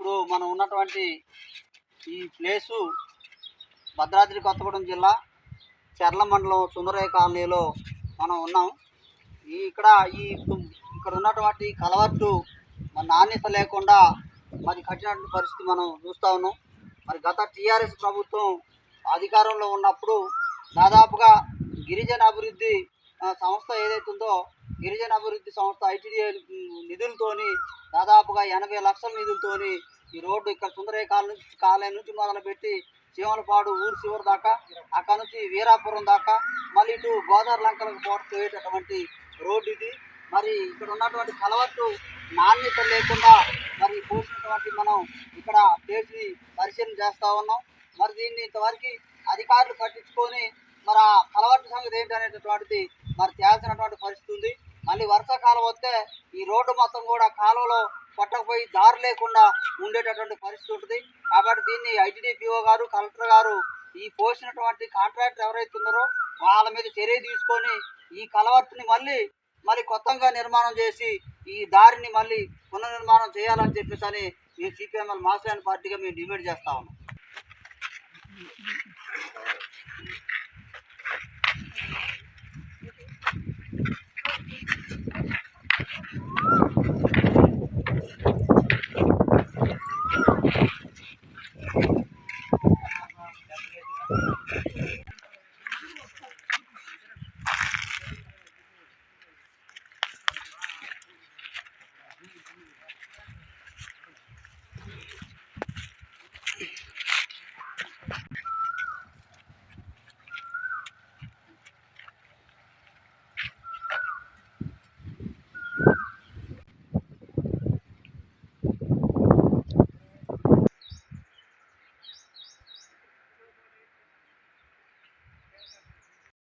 ఇప్పుడు మనం ఉన్నటువంటి ఈ ప్లేసు భద్రాద్రి కొత్తగూడెం జిల్లా చర్ల మండలం సుందరయ్య కాలనీలో మనం ఉన్నాం. ఈ ఇక్కడ ఈ ఇక్కడ ఉన్నటువంటి కలవట్టు మన నాణ్యత లేకుండా మరి కట్టినటువంటి పరిస్థితి మనం చూస్తూ ఉన్నాం. మరి గత టీఆర్ఎస్ ప్రభుత్వం అధికారంలో ఉన్నప్పుడు దాదాపుగా గిరిజన అభివృద్ధి సంస్థ ఏదైతుందో ఉందో గిరిజన అభివృద్ధి సంస్థ ఐటీడీ నిధులతోని దాదాపుగా ఎనభై లక్షల నిధులతోని ఈ రోడ్డు ఇక్కడ సుందరయ్య నుంచి కాలే నుంచి మొదలుపెట్టి చీమలపాడు ఊరు చివరి దాకా అక్కడ నుంచి వీరాపురం దాకా మళ్ళీ ఇటు గోదావరి లంకలకు పోయేటటువంటి రోడ్డు ఇది. మరి ఇక్కడ ఉన్నటువంటి కలవట్టు నాణ్యత లేకుండా మరి పోసినటువంటి మనం ఇక్కడ చేసి పరిశీలన చేస్తూ ఉన్నాం. మరి దీన్ని ఇంతవరకు అధికారులు పట్టించుకొని మరి ఆ కలవట్టు సంగతి ఏంటనేటటువంటిది మరి తేల్చినటువంటి పరిస్థితి ఉంది. మళ్ళీ వర్షాకాలం వస్తే ఈ రోడ్డు మొత్తం కూడా కాలువలో పట్టకపోయి దారి లేకుండా ఉండేటటువంటి పరిస్థితి ఉంటుంది. కాబట్టి దీన్ని ఐటీడీపీఓ గారు కలెక్టర్ గారు ఈ పోసినటువంటి కాంట్రాక్టర్ ఎవరైతే ఉన్నారో వాళ్ళ మీద చర్య తీసుకొని ఈ కలవర్తిని మళ్ళీ మళ్ళీ కొత్తగా నిర్మాణం చేసి ఈ దారిని మళ్ళీ పునర్నిర్మాణం చేయాలని చెప్పేసి అని మేము సిపిఎంఎల్ మాస్టర్ పార్టీగా మేము డిమాండ్ చేస్తా ఉన్నాం. Thank you.